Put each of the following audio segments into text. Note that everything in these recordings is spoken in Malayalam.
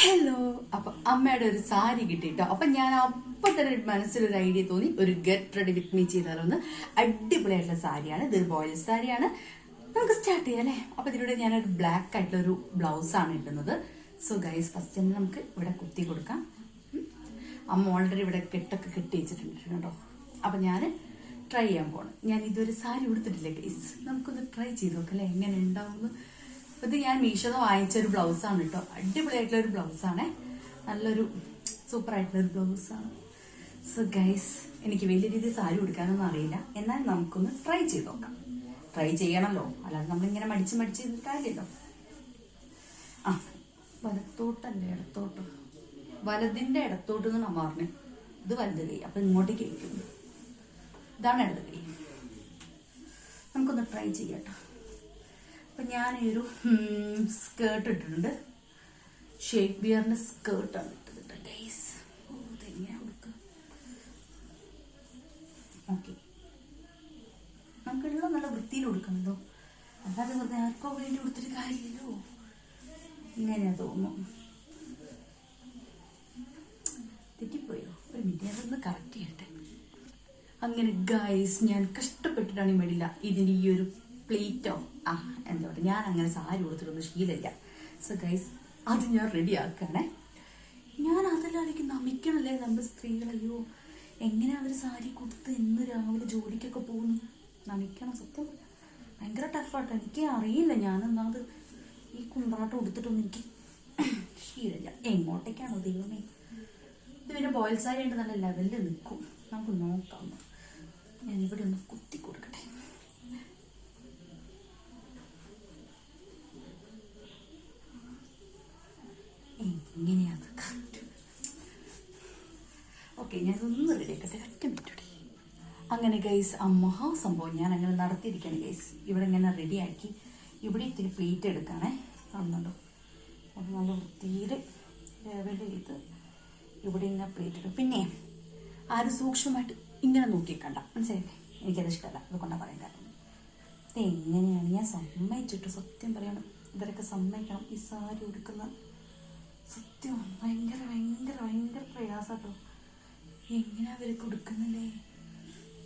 ഹലോ അപ്പൊ അമ്മയുടെ ഒരു സാരി കിട്ടിട്ടോ അപ്പൊ ഞാൻ അപ്പൊ തന്നെ മനസ്സിലൊരു ഐഡിയ തോന്നി. ഒരു ഗെറ്റ് റെഡി വിത്ത് മീ ചെയ്താലൊന്ന് അടിപൊളിയായിട്ടുള്ള സാരിയാണ്. ഇതൊരു ബോയിൽ സാരിയാണ്. നമുക്ക് സ്റ്റാർട്ട് ചെയ്യാം അല്ലേ? അപ്പൊ ഇതിലൂടെ ഞാനൊരു ബ്ലാക്ക് ആയിട്ടുള്ള ഒരു ബ്ലൗസ് ആണ് ഇടുന്നത്. സോ ഗൈസ് ഫസ്റ്റ് തന്നെ നമുക്ക് ഇവിടെ കുത്തി കൊടുക്കാം. അമ്മ ഓൾറെഡി ഇവിടെ കെട്ടൊക്കെ കെട്ടി വെച്ചിട്ടുണ്ട് കേട്ടോ. അപ്പൊ ഞാൻ ട്രൈ ചെയ്യാൻ പോണം. ഞാൻ ഇതൊരു സാരി ഉടുത്തിട്ടില്ല ഗൈസ് നമുക്കൊന്ന് ട്രൈ ചെയ്ത് നോക്കാം അല്ലേ? എങ്ങനെ ഉണ്ടാവുമെന്ന്. ഇത് ഞാൻ മീഷോന്ന് വാങ്ങിച്ച ഒരു ബ്ലൗസാണ് കേട്ടോ. അടിപൊളിയായിട്ടുള്ള ഒരു ബ്ലൗസാണ്. നല്ലൊരു സൂപ്പർ ആയിട്ടുള്ള ഒരു ബ്ലൗസാണ്. സോ ഗൈസ് എനിക്ക് വലിയ രീതിയിൽ സാരി ഉടുക്കാനൊന്നും അറിയില്ല. എന്നാൽ നമുക്കൊന്ന് ട്രൈ ചെയ്ത് നോക്കാം. ട്രൈ ചെയ്യണമല്ലോ അല്ലാതെ നമ്മളിങ്ങനെ മടിച്ച് മടിച്ച് കാര്യമല്ലോ. ആ വലത്തോട്ടല്ലേ ഇടത്തോട്ട്? വലതിന്റെ ഇടത്തോട്ട് എന്ന് നമ്മ പറഞ്ഞു ഇത് വലത് കൈ അപ്പൊ ഇങ്ങോട്ടേക്ക് കഴിക്കുന്നു ഇതാണ് ഇടത് കൈ നമുക്കൊന്ന് ട്രൈ ചെയ്യാട്ടോ അപ്പൊ ഞാൻ ഈ ഒരു സ്കേർട്ട് ഇട്ടിട്ടുണ്ട്. ഷേക്ക് ബിയറിന്റെ സ്കേർട്ടാണ് ഇട്ടത് ഗൈസ് ഇതെങ്ങനെയാ കൊടുക്കുക ഓക്കെ. നമുക്കുള്ള നല്ല വൃത്തിയിൽ കൊടുക്കണല്ലോ അല്ലാതെ വെറുതെ ആർക്കോ വേണ്ടി കൊടുത്തിട്ട് കാര്യമില്ലല്ലോ. ഇങ്ങനെയാ തോന്നുന്നു. തെറ്റിപ്പോയോ? ഒരു മിനിറ്റ് അതൊന്ന് കറക്റ്റ് ചെയ്യട്ടെ. അങ്ങനെ ഗൈസ് ഞാൻ കഷ്ടപ്പെട്ടിട്ടാണ് ഈ മേടില്ല. ഇതിന്റെ ഈ ഒരു പ്ലേറ്റോ? ആ എന്താ പറയുക. ഞാൻ അങ്ങനെ സാരി കൊടുത്തിട്ടൊന്നും ശീലമില്ല. സോ ഗൈസ് അത് ഞാൻ റെഡി ആക്കണേ ഞാൻ അതിലാണെങ്കിൽ നമിക്കണല്ലേ നമ്മൾ സ്ത്രീകളയ്യോ എങ്ങനെ അവർ സാരി കൊടുത്ത് ഇന്ന് രാവിലെ ജോലിക്കൊക്കെ പോകുന്നു? നമിക്കണം സത്യം ഭയങ്കര ടഫാട്ടോ എനിക്ക് അറിയില്ല. ഞാൻ ഒന്നാമത് ഈ കുണ്ടാട്ടം കൊടുത്തിട്ടൊന്നും എനിക്ക് ശീലമില്ല. എങ്ങോട്ടേക്കാണോ ദൈവമേ. ഇത് പിന്നെ ബോയിൽ സാരി ഉണ്ട് നല്ല ലെവലിൽ നിൽക്കും. നമുക്ക് നോക്കാം. ഇവിടെ ഒന്ന് കുത്തി കൊടുക്കട്ടെ കറക്റ്റ് ഓക്കെ ഞാൻ ഒന്ന് റെഡിയാക്കട്ടെ. ഒറ്റ മിനിറ്റ് അങ്ങനെ ഗൈസ് ആ മഹാസംഭവം ഞാൻ അങ്ങനെ നടത്തിയിരിക്കുകയാണ് ഗൈസ് ഇവിടെ ഇങ്ങനെ റെഡിയാക്കി ഇവിടെ ഇത്തിരി പ്ലേറ്റ് എടുക്കണേ കാണുന്നുണ്ടോ അത് നല്ല വൃത്തിയിൽ ലെവൽ ചെയ്ത് ഇവിടെ ഇങ്ങനെ പ്ലേറ്റ് എടുക്കും പിന്നെ ആരും സൂക്ഷ്മമായിട്ട് ഇങ്ങനെ നോക്കിക്കണ്ട മനസ്സിലായില്ലേ? എനിക്കത് ഇഷ്ടമല്ല. അതുകൊണ്ടാണ് പറയാൻ കാരണം ഇത് എങ്ങനെയാണ് ഞാൻ സമ്മതിച്ചിട്ട് സത്യം പറയണം. ഇവരൊക്കെ സമ്മതിക്കണം. ഈ സാരി ഉടുക്കുന്ന സത്യം ഭയങ്കര ഭയങ്കര ഭയങ്കര പ്രയാസാട്ടോ. എങ്ങനെ അവർ കൊടുക്കുന്നില്ലേ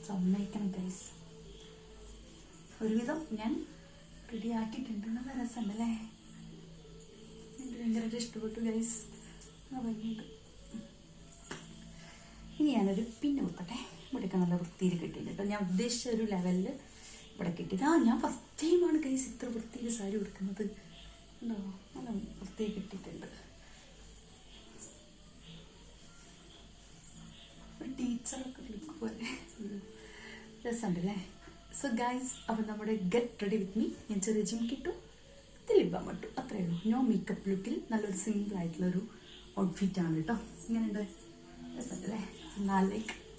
സമ്മതിക്കണം ഗൈസ് ഒരുവിധം ഞാൻ റെഡി ആക്കിയിട്ടുണ്ട് നല്ല എനിക്ക് ഭയങ്കരമായിട്ട് ഇഷ്ടപ്പെട്ടു ഗൈസ് ഇനി ഞാനൊരു പിന്നെ കുത്തട്ടെ ഇവിടെയൊക്കെ നല്ല വൃത്തിയിൽ കിട്ടിയിട്ടുണ്ട് കേട്ടോ. ഞാൻ ഉദ്ദേശിച്ച ഒരു ലെവലിൽ ഇവിടെ കിട്ടിയത് ആ ഞാൻ ഫസ്റ്റ് ടൈമാണ് ഗൈസ് ഇത്ര വൃത്തിയിൽ സാരി കൊടുക്കുന്നത് ഉണ്ടോ നല്ല വൃത്തിയിൽ കിട്ടിയിട്ടുണ്ട്. ലുക്ക് പോലെ രസമുണ്ടല്ലേ? സോ ഗൈസ് അപ്പം നമ്മുടെ ഗെറ്റ് റെഡി വിത്ത് മീ ഞാൻ ചെറിയ ജിം കിട്ടും തെളിവാൻ പറ്റും. അത്രയേ ഉള്ളൂ. നോ മേക്കപ്പ് ലുക്കിൽ നല്ലൊരു സിമ്പിൾ ആയിട്ടുള്ളൊരു ഔട്ട്ഫിറ്റ് ആണ് കേട്ടോ. ഇങ്ങനെയുണ്ട്. രസമുണ്ടല്ലേ? നാല് ലൈക്ക് പ്ലീസ്